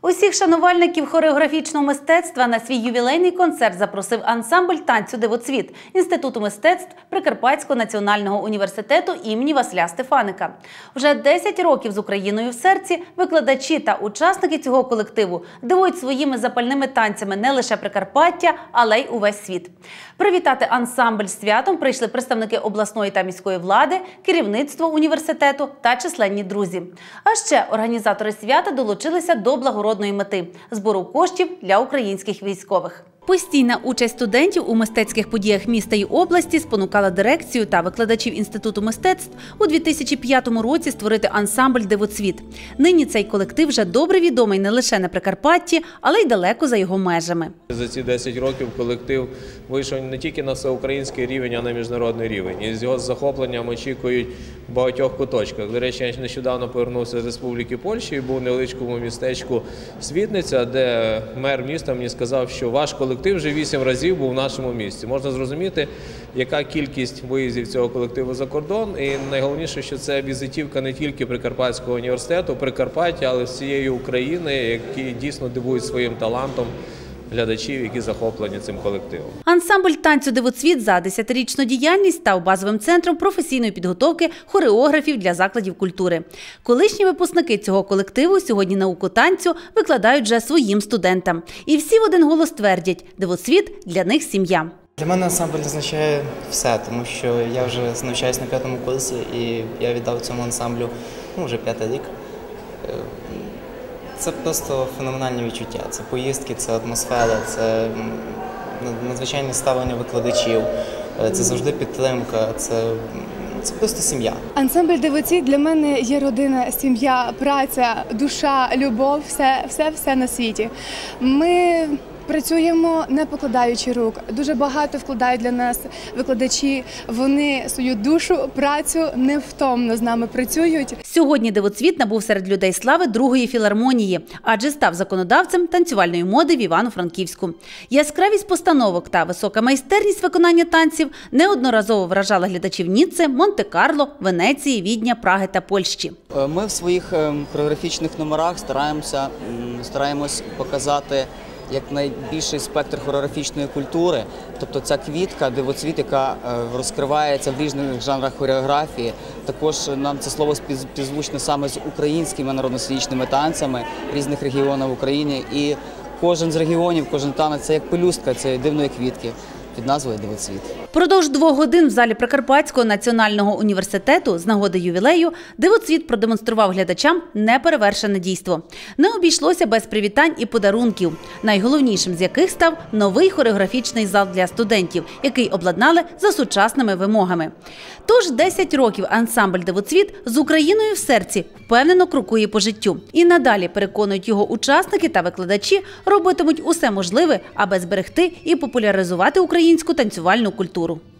Усіх шанувальників хореографічного мистецтва на свій ювілейний концерт запросив ансамбль танцю Дивоцвіт Інституту мистецтв Прикарпатського національного університету імені Василя Стефаника. Вже 10 років з Україною в серці викладачі та учасники цього колективу дивують своїми запальними танцями не лише Прикарпаття, але й увесь світ. Привітати ансамбль святом прийшли представники обласної та міської влади, керівництво університету та численні друзі. А ще організатори свята долучилися до благородної мети збору коштів для українських військових. Постійна участь студентів у мистецьких подіях міста і області спонукала дирекцію та викладачів інституту мистецтв у 2005 році створити ансамбль Дивоцвіт. Нині цей колектив вже добре відомий не лише на Прикарпатті, але й далеко за його межами. За ці 10 років колектив вийшов не тільки на всеукраїнський рівень, а й на міжнародний рівень. І з його захопленням очікують в багатьох куточках. До речі, я нещодавно повернувся з Республіки Польщі і був в невеличкому містечку Світниця, де мер міста мені сказав, що ваш колектив вже вісім разів був в нашому місті. Можна зрозуміти, яка кількість виїздів цього колективу за кордон. І найголовніше, що це візитівка не тільки Прикарпатського університету, Прикарпаття, але всієї України, які дійсно дивують своїм талантом глядачів, які захоплені цим колективом. Ансамбль танцю Дивоцвіт за 10-річну діяльність став базовим центром професійної підготовки хореографів для закладів культури. Колишні випускники цього колективу сьогодні науку танцю викладають вже своїм студентам. І всі в один голос твердять, Дивоцвіт для них сім'я. Для мене ансамбль означає все, тому що я вже навчаюся на п'ятому курсі і я віддав цьому ансамблю ну, вже п'ятий рік. Це просто феноменальні відчуття. Це поїздки, це атмосфера, це надзвичайне ставлення викладачів, е, це завжди підтримка, це, це просто сім'я. Ансамбль дивоці для мене є родина, сім'я, праця, душа, любов, все, все на світі. Ми працюємо не покладаючи рук. Дуже багато вкладають для нас викладачі. Вони свою душу, працю невтомно з нами працюють. Сьогодні Дивоцвіт набув серед людей слави другої філармонії, адже став законодавцем танцювальної моди в Івано-Франківську. Яскравість постановок та висока майстерність виконання танців неодноразово вражала глядачів Ніцце, Монте-Карло, Венеції, Відня, Праги та Польщі. Е, Ми в своїх ем, хореографічних номерах стараємося стараємось показати якнайбільший спектр хореографічної культури. Тобто ця квітка, дивоцвіт, яка е, розкривається в різних жанрах хореографії. Також нам це слово спів- співзвучне саме з українськими народно-сценічними танцями різних регіонів України. І кожен з регіонів, кожен танець це як пелюстка цієї дивної квітки під назвою Дивоцвіт. Продовж двох годин в залі Прикарпатського національного університету з нагоди ювілею Дивоцвіт продемонстрував глядачам неперевершене дійство. Не обійшлося без привітань і подарунків, найголовнішим з яких став новий хореографічний зал для студентів, який обладнали за сучасними вимогами. Тож 10 років ансамбль Дивоцвіт з Україною в серці впевнено крокує по життю. І надалі переконують його учасники та викладачі робитимуть усе можливе, аби зберегти і популяризувати українську танцювальну культуру. futuro.